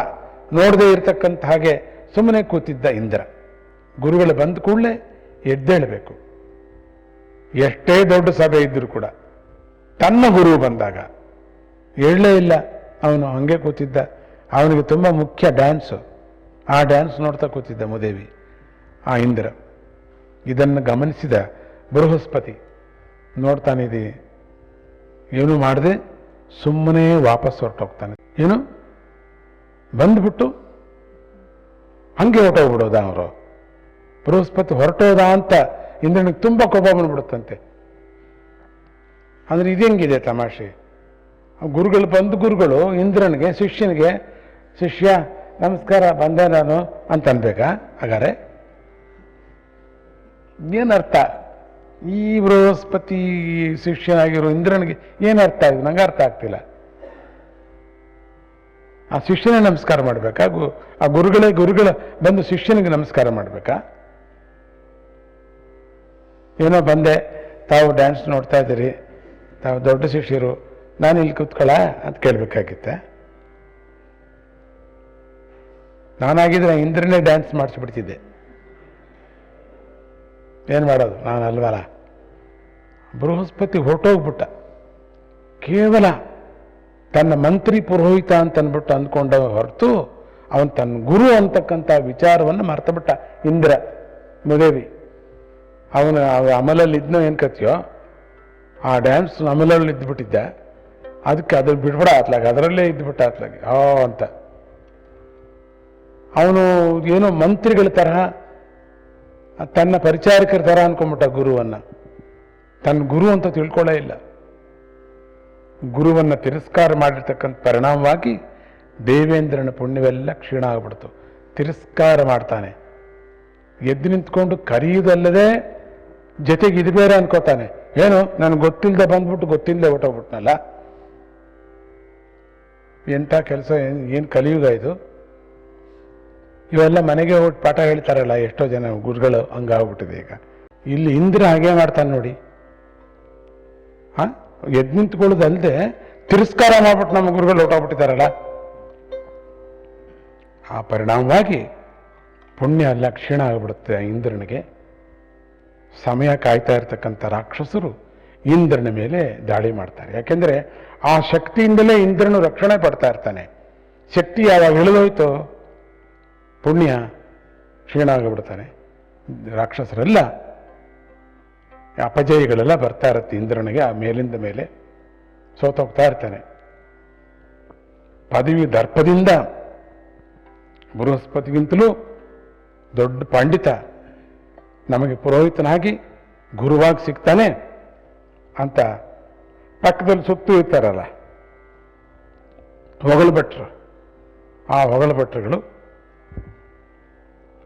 ನೋಡದೇ ಇರತಕ್ಕಂಥ ಹಾಗೆ ಸುಮ್ಮನೆ ಕೂತಿದ್ದ ಇಂದ್ರ. ಗುರುಗಳು ಬಂದ ಕೂಡಲೇ ಎದ್ದೇಳಬೇಕು. ಎಷ್ಟೇ ದೊಡ್ಡ ಸಭೆ ಇದ್ದರೂ ಕೂಡ ತನ್ನ ಗುರು ಬಂದಾಗ ಹೇಳಲೇ ಇಲ್ಲ, ಅವನು ಹಂಗೆ ಕೂತಿದ್ದ. ಅವನಿಗೆ ತುಂಬ ಮುಖ್ಯ ಡ್ಯಾನ್ಸು. ಆ ಡ್ಯಾನ್ಸ್ ನೋಡ್ತಾ ಕೂತಿದ್ದ ಮುದೇವಿ, ಆ ಇಂದ್ರ. ಇದನ್ನು ಗಮನಿಸಿದ ಬೃಹಸ್ಪತಿ ನೋಡ್ತಾನಿದೆ ಏನು ಮಾಡದೆ ಸುಮ್ಮನೆ ವಾಪಸ್ ಹೊರಟೋಗ್ತಾನೆ. ಏನು? ಬಂದ್ಬಿಟ್ಟು ಹಂಗೆ ಹೊರಟೋಗ್ಬಿಡೋದ ಅವರು? ಬೃಹಸ್ಪತಿ ಹೊರಟೋದ ಅಂತ ಇಂದ್ರನಿಗೆ ತುಂಬ ಕೋಪ ಬಂದ್ಬಿಡುತ್ತಂತೆ. ಅಂದ್ರೆ ಇದೆಂಗಿದೆ ತಮಾಷೆ? ಗುರುಗಳು ಬಂದು ಗುರುಗಳು ಇಂದ್ರನಿಗೆ, ಶಿಷ್ಯನಿಗೆ, ಶಿಷ್ಯ, ನಮಸ್ಕಾರ, ಬಂದೆ ನಾನು ಅಂತ ಅನ್ಬೇಕಾ? ಹಾಗಾರೆ ಏನರ್ಥ? ಈ ಬೃಹಸ್ಪತಿ ಶಿಷ್ಯನಾಗಿರೋ ಇಂದ್ರನಿಗೆ ಏನು ಅರ್ಥ ಆಗಿದೆ ನಂಗೆ ಅರ್ಥ ಆಗ್ತಿಲ್ಲ. ಆ ಶಿಷ್ಯನೇ ನಮಸ್ಕಾರ ಮಾಡಬೇಕಾ? ಗು ಆ ಗುರುಗಳೇ ಗುರುಗಳ ಬಂದು ಶಿಷ್ಯನಿಗೆ ನಮಸ್ಕಾರ ಮಾಡಬೇಕಾ? ಏನೋ ಬಂದೆ. ತಾವು ಡ್ಯಾನ್ಸ್ ನೋಡ್ತಾ ಇದ್ದೀರಿ. ತಾವು ದೊಡ್ಡ ಶಿಷ್ಯರು. ನಾನು ಇಲ್ಲಿ ಕೂತ್ಕೊಳ್ಳ ಅಂತ ಕೇಳಬೇಕಾಗಿತ್ತೆ. ನಾನಾಗಿದ್ರೆ ಇಂದ್ರನೇ ಡ್ಯಾನ್ಸ್ ಮಾಡಿಸ್ಬಿಡ್ತಿದ್ದೆ. ಏನು ಮಾಡೋದು? ನಾನು ಅಲ್ವಲ್ಲ. ಬೃಹಸ್ಪತಿ ಹೊರಟೋಗ್ಬಿಟ್ಟ. ಕೇವಲ ತನ್ನ ಮಂತ್ರಿ ಪುರೋಹಿತ ಅಂತ ಅಂದ್ಬಿಟ್ಟು ಅಂದ್ಕೊಂಡ ಹೊರತು ಅವನು ತನ್ನ ಗುರು ಅಂತಕ್ಕಂಥ ವಿಚಾರವನ್ನು ಮರ್ತಬಿಟ್ಟ. ಇಂದ್ರ, ಮುದೇವಿ, ಅವನ ಅಮಲಲ್ಲಿ ಇದ್ನೋ ಏನು ಕತ್ಯೋ ಆ ಡ್ಯಾನ್ಸ್ ಅಮಲಲ್ಲಿ ಇದ್ಬಿಟ್ಟಿದ್ದ. ಅದಕ್ಕೆ ಅದ್ರ ಬಿಡ್ಬಿಡ ಆತ್ಲಾಗ ಅದರಲ್ಲೇ ಇದ್ಬಿಟ್ಟ ಆತ್ಲಾಗ ಓ ಅಂತ. ಅವನು ಏನೋ ಮಂತ್ರಿಗಳ ತರಹ ತನ್ನ ಪರಿಚಾರಕರ ಥರ ಅನ್ಕೊಂಬಿಟ್ಟ ಗುರುವನ್ನ. ತನ್ನ ಗುರು ಅಂತ ತಿಳ್ಕೊಳ್ಳೇ ಇಲ್ಲ. ಗುರುವನ್ನ ತಿರಸ್ಕಾರ ಮಾಡಿರ್ತಕ್ಕಂಥ ಪರಿಣಾಮವಾಗಿ ದೇವೇಂದ್ರನ ಪುಣ್ಯವೆಲ್ಲ ಕ್ಷೀಣ ಆಗ್ಬಿಡ್ತು. ತಿರಸ್ಕಾರ ಮಾಡ್ತಾನೆ. ಎದ್ದು ನಿಂತ್ಕೊಂಡು ಕರೆಯುವುದಲ್ಲದೆ ಜೊತೆಗೆ ಇದು ಬೇರೆ ಅನ್ಕೋತಾನೆ. ಏನು, ನನಗೆ ಗೊತ್ತಿಲ್ಲದೆ ಬಂದ್ಬಿಟ್ಟು ಗೊತ್ತಿಲ್ಲದೆ ಹೊಟ್ಟೋಗ್ಬಿಟ್ನಲ್ಲ ಎಂಥ ಕೆಲಸ ಏನು ಕಲಿಯುಗ ಇದು? ಇವೆಲ್ಲ ಮನೆಗೆ ಹೋಗಿ ಪಾಠ ಹೇಳ್ತಾರಲ್ಲ ಎಷ್ಟೋ ಜನ ಗುರುಗಳು ಹಂಗಾಗ್ಬಿಟ್ಟಿದೆ ಈಗ. ಇಲ್ಲಿ ಇಂದ್ರ ಹಾಗೆ ಮಾಡ್ತಾನೆ ನೋಡಿ. ಹಾಂ? ಎದ್ದು ನಿಂತ್ಕೊಳ್ಳೋದಲ್ಲದೆ ತಿರಸ್ಕಾರ ಮಾಡ್ಬಿಟ್ಟು ನಮ್ಮ ಗುರುಗಳು ಹೊಟ್ಟೋಗ್ಬಿಟ್ಟಿದ್ದಾರಲ್ಲ ಆ ಪರಿಣಾಮವಾಗಿ ಪುಣ್ಯ ಎಲ್ಲ ಕ್ಷೀಣ ಆಗಿಬಿಡುತ್ತೆ ಇಂದ್ರನಿಗೆ. ಸಮಯ ಕಾಯ್ತಾ ಇರತಕ್ಕಂಥ ರಾಕ್ಷಸರು ಇಂದ್ರನ ಮೇಲೆ ದಾಳಿ ಮಾಡ್ತಾರೆ. ಯಾಕೆಂದ್ರೆ ಆ ಶಕ್ತಿಯಿಂದಲೇ ಇಂದ್ರನು ರಕ್ಷಣೆ ಪಡ್ತಾ ಇರ್ತಾನೆ. ಶಕ್ತಿ ಯಾವಾಗ ಇಳಿದೋಯ್ತೋ ಪುಣ್ಯ ಕ್ಷೀಣ ಆಗಿಬಿಡ್ತಾನೆ ರಾಕ್ಷಸರೆಲ್ಲ ಅಪಜಯಗಳೆಲ್ಲ ಬರ್ತಾ ಇರುತ್ತೆ ಇಂದ್ರನಿಗೆ, ಆ ಮೇಲಿಂದ ಮೇಲೆ ಸೋತೋಗ್ತಾ ಇರ್ತಾನೆ. ಪದವಿ ದರ್ಪದಿಂದ ಬೃಹಸ್ಪತಿಗಿಂತಲೂ ದೊಡ್ಡ ಪಂಡಿತ ನಮಗೆ ಪುರೋಹಿತನಾಗಿ ಗುರುವಾಗಿ ಸಿಗ್ತಾನೆ ಅಂತ ಪಕ್ಕದಲ್ಲಿ ಸುತ್ತು ಇರ್ತಾರಲ್ಲ ಹೊಗಳು ಭಟ್ರು ಆ ಹೊಗಳು ಭಟ್ರುಗಳು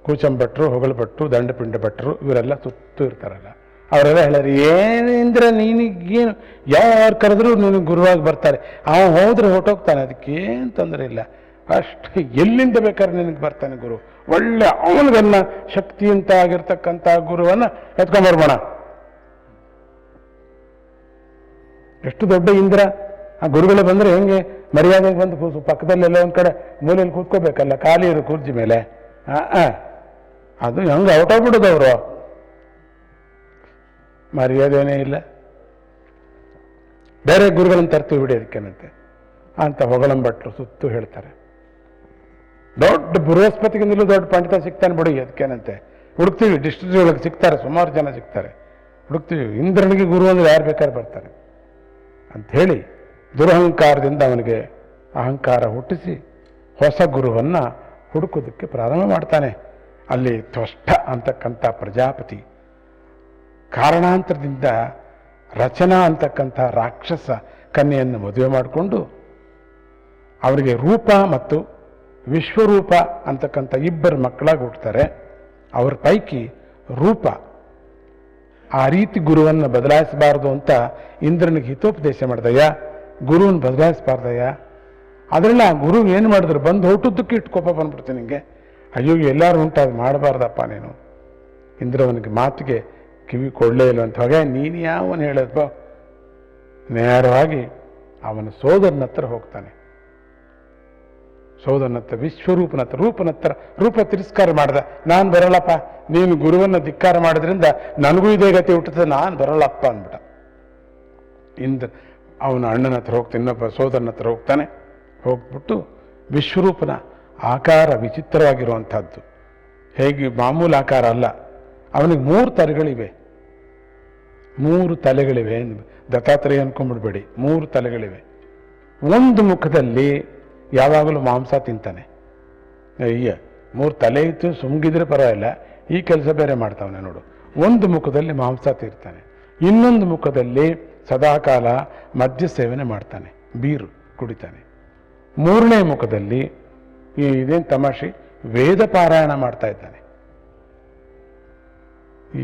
ಕೂಚಂಭಟ್ರು ಹೊಗಳು ಭಟ್ರು ದಂಡಪಿಂಡ ಭಟ್ರು ಇವರೆಲ್ಲ ಸುತ್ತು ಇರ್ತಾರಲ್ಲ. ಅವರೆಲ್ಲ ಹೇಳಾರೆ ಏನಿಂದ್ರೆ ನೀನಿಗೇನು, ಯಾರು ಕರೆದ್ರು ನಿನಗೆ ಗುರುವಾಗಿ ಬರ್ತಾರೆ. ಅವನು ಹೋದ್ರೆ ಹೊಟ್ಟೋಗ್ತಾನೆ ಅದಕ್ಕೇನು ತೊಂದರೆ ಇಲ್ಲ. ಅಷ್ಟು ಎಲ್ಲಿಂದ ಬೇಕಾದ್ರೆ ನಿನಗೆ ಬರ್ತಾನೆ ಗುರು. ಒಳ್ಳೆ ಅವನಿಗನ್ನ ಶಕ್ತಿ ಅಂತ ಆಗಿರ್ತಕ್ಕಂಥ ಗುರುವನ್ನ ಎತ್ಕೊಂಡ್ಬರ್ಬೋಣ ಎಷ್ಟು ದೊಡ್ಡ ಇಂದ್ರ. ಆ ಗುರುಗಳು ಬಂದ್ರೆ ಹೆಂಗೆ, ಮರ್ಯಾದೆಗೆ ಬಂದು ಕೂಸು ಪಕ್ಕದಲ್ಲೆಲ್ಲ ಒಂದು ಕಡೆ ಮೂಲೆಯಲ್ಲಿ ಕೂತ್ಕೋಬೇಕಲ್ಲ, ಖಾಲಿ ಇರು, ಕುರ್ಜಿ ಮೇಲೆ. ಹಾಂ ಆ. ಅದು ಹೆಂಗೆ ಔಟ್ ಅವರು? ಮರ್ಯಾದೆನೇ ಇಲ್ಲ. ಬೇರೆ ಗುರುಗಳನ್ನ ತರ್ತೀವಿ ಬಿಡಿ ಅದಕ್ಕೇನಂತೆ ಅಂತ ಹೊಗಳಂಬಟ್ರು ಸುತ್ತು ಹೇಳ್ತಾರೆ. ದೊಡ್ಡ ಬೃಹಸ್ಪತಿಗಿಂತಲೂ ದೊಡ್ಡ ಪಂಡಿತ ಸಿಗ್ತಾನೆ ಬಿಡಿ ಅದಕ್ಕೇನಂತೆ ಹುಡುಕ್ತೀವಿ ಡಿಸ್ಟ್ರಿಕ್ಟ್ ಒಳಗೆ ಸಿಗ್ತಾರೆ, ಸುಮಾರು ಜನ ಸಿಗ್ತಾರೆ. ಹುಡುಕ್ತೀವಿ, ಇಂದ್ರನಿಗೆ ಗುರು ಅಂದ್ರೆ ಯಾರು ಬೇಕಾದ್ರೆ ಬರ್ತಾರೆ. ಅಂತ ಹೇಳಿ ದುರಹಂಕಾರದಿಂದ ಅವನಿಗೆ ಅಹಂಕಾರ ಹುಟ್ಟಿಸಿ ಹೊಸ ಗುರುವನ್ನ ಹುಡುಕೋದಕ್ಕೆ ಪ್ರಾರಂಭ ಮಾಡ್ತಾನೆ. ಅಲ್ಲಿ ತ್ವಷ್ಟ ಅಂತಕ್ಕಂಥ ಪ್ರಜಾಪತಿ. ಕಾರಣಾಂತರದಿಂದ ರಚನಾ ಅಂತಕ್ಕಂಥ ರಾಕ್ಷಸ ಕನ್ಯೆಯನ್ನು ಮದುವೆ ಮಾಡಿಕೊಂಡು ಅವರಿಗೆ ರೂಪ ಮತ್ತು ವಿಶ್ವರೂಪ ಅಂತಕ್ಕಂಥ ಇಬ್ಬರು ಮಕ್ಕಳಾಗಿ ಹುಟ್ಟುತ್ತಾರೆ ಅವ್ರ ಪೈಕಿ ರೂಪ. ಆ ರೀತಿ ಗುರುವನ್ನು ಬದಲಾಯಿಸಬಾರದು ಅಂತ ಇಂದ್ರನಿಗೆ ಹಿತೋಪದೇಶ ಮಾಡ್ದಯ್ಯ. ಗುರುವನ್ನು ಬದಲಾಯಿಸಬಾರ್ದಯ್ಯ. ಅದರಲ್ಲಿ ಆ ಗುರು ಏನು ಮಾಡಿದ್ರು ಬಂದು ಹೊಟ್ಟುದಕ್ಕೆ ಇಟ್ಟು ಕೋಪ ಬಂದ್ಬಿಡ್ತೀನಿ ನಿಂಗೆ. ಅಯ್ಯೋ, ಎಲ್ಲರೂ ಉಂಟು ಅದು ಮಾಡಬಾರ್ದಪ್ಪ ನೀನು. ಇಂದ್ರವನಿಗೆ ಮಾತಿಗೆ ಕಿವಿ ಕೊಡಲೇ ಇಲ್ಲ ಅಂತ ಹಾಗೆ, ನೀನು ಯಾವನು ಬಾ. ನೇರವಾಗಿ ಅವನ ಸೋದರನ ಹತ್ರ ಹೋಗ್ತಾನೆ. ಸೋದರನ ಹತ್ರ ವಿಶ್ವರೂಪನ ಹತ್ರ ರೂಪನ ಹತ್ರ ರೂಪ ತಿರಸ್ಕಾರ ಮಾಡ್ದ. ನಾನು ಬರಲ್ಲಪ್ಪ, ನೀನು ಗುರುವನ್ನು ಧಿಕ್ಕಾರ ಮಾಡೋದ್ರಿಂದ ನನಗೂ ಇದೇ ಗತಿ ಹುಟ್ಟುತ್ತೆ ನಾನು ಬರಲ್ಲಪ್ಪ ಅಂದ್ಬಿಟ್ಟ. ಇಂದ್ರ, ಅವನ ಅಣ್ಣನ ಹತ್ರ ಹೋಗ್ತಾನೆ, ಇನ್ನೊಬ್ಬ ಸೋದರನ ಹತ್ರ ಹೋಗ್ತಾನೆ. ಹೋಗ್ಬಿಟ್ಟು ವಿಶ್ವರೂಪನ ಆಕಾರ ವಿಚಿತ್ರವಾಗಿರುವಂಥದ್ದು. ಹೇಗೆ ಮಾಮೂಲು ಆಕಾರ ಅಲ್ಲ. ಅವನಿಗೆ ಮೂರು ತಲೆಗಳಿವೆ. ಮೂರು ತಲೆಗಳಿವೆ ದತ್ತಾತ್ರೇಯ ಅನ್ಕೊಂಡ್ಬಿಡ್ಬೇಡಿ. ಮೂರು ತಲೆಗಳಿವೆ. ಒಂದು ಮುಖದಲ್ಲಿ ಯಾವಾಗಲೂ ಮಾಂಸ ತಿಂತಾನೆ. ಅಯ್ಯ, ಮೂರು ತಲೆ ಇತ್ತು, ಸುಮ್ಗಿದ್ರೆ ಪರವಾಗಿಲ್ಲ. ಈ ಕೆಲಸ ಬೇರೆ ಮಾಡ್ತಾವನೆ ನೋಡು. ಒಂದು ಮುಖದಲ್ಲಿ ಮಾಂಸ ತೀರ್ತಾನೆ ಇನ್ನೊಂದು ಮುಖದಲ್ಲಿ ಸದಾಕಾಲ ಮದ್ಯ ಸೇವನೆ ಮಾಡ್ತಾನೆ. ಬೀರು ಕುಡಿತಾನೆ. ಮೂರನೇ ಮುಖದಲ್ಲಿ ಇದೇನು ತಮಾಷೆ? ವೇದ ಪಾರಾಯಣ ಮಾಡ್ತಾ ಇದ್ದಾನೆ.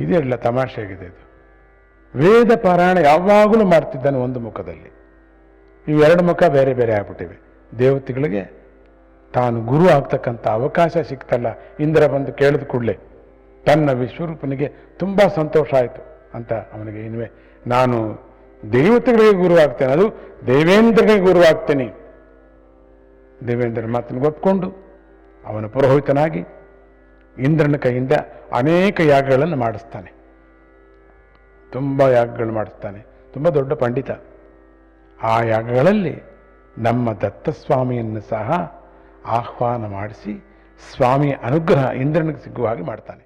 ಇದೆಲ್ಲ ತಮಾಷೆ ಆಗಿದೆ ಇದು. ವೇದ ಪಾರಾಯಣ ಯಾವಾಗಲೂ ಮಾಡ್ತಿದ್ದಾನೆ ಒಂದು ಮುಖದಲ್ಲಿ. ಇವೆರಡು ಮುಖ ಬೇರೆ ಬೇರೆ ಆಗ್ಬಿಟ್ಟಿವೆ. ದೇವತೆಗಳಿಗೆ ತಾನು ಗುರು ಆಗ್ತಕ್ಕಂಥ ಅವಕಾಶ ಸಿಕ್ತಲ್ಲ. ಇಂದ್ರ ಬಂದು ಕೇಳಿದ ಕೂಡಲೇ, ತನ್ನ ವಿಶ್ವರೂಪನಿಗೆ ತುಂಬ ಸಂತೋಷ ಆಯಿತು ಅಂತ ಅವನಿಗೆ. ಇನ್ವೆ ನಾನು ದೇವತೆಗಳಿಗೆ ಗುರು ಆಗ್ತೇನೆ. ಅದು ದೇವೇಂದ್ರಗೆ ಗುರು ಆಗ್ತೇನೆ. ದೇವೇಂದ್ರ ಮಾತನ್ನು ಒಪ್ಕೊಂಡು ಅವನ ಪುರೋಹಿತನಾಗಿ ಇಂದ್ರನ ಕೈಯಿಂದ ಅನೇಕ ಯಾಗಗಳನ್ನು ಮಾಡಿಸ್ತಾನೆ. ತುಂಬ ಯಾಗಗಳು ಮಾಡಿಸ್ತಾನೆ. ತುಂಬ ದೊಡ್ಡ ಪಂಡಿತ. ಆ ಯಾಗಗಳಲ್ಲಿ ನಮ್ಮ ದತ್ತಸ್ವಾಮಿಯನ್ನು ಸಹ ಆಹ್ವಾನ ಮಾಡಿಸಿ ಸ್ವಾಮಿಯ ಅನುಗ್ರಹ ಇಂದ್ರನಿಗೆ ಸಿಗುವ ಹಾಗೆ ಮಾಡ್ತಾನೆ.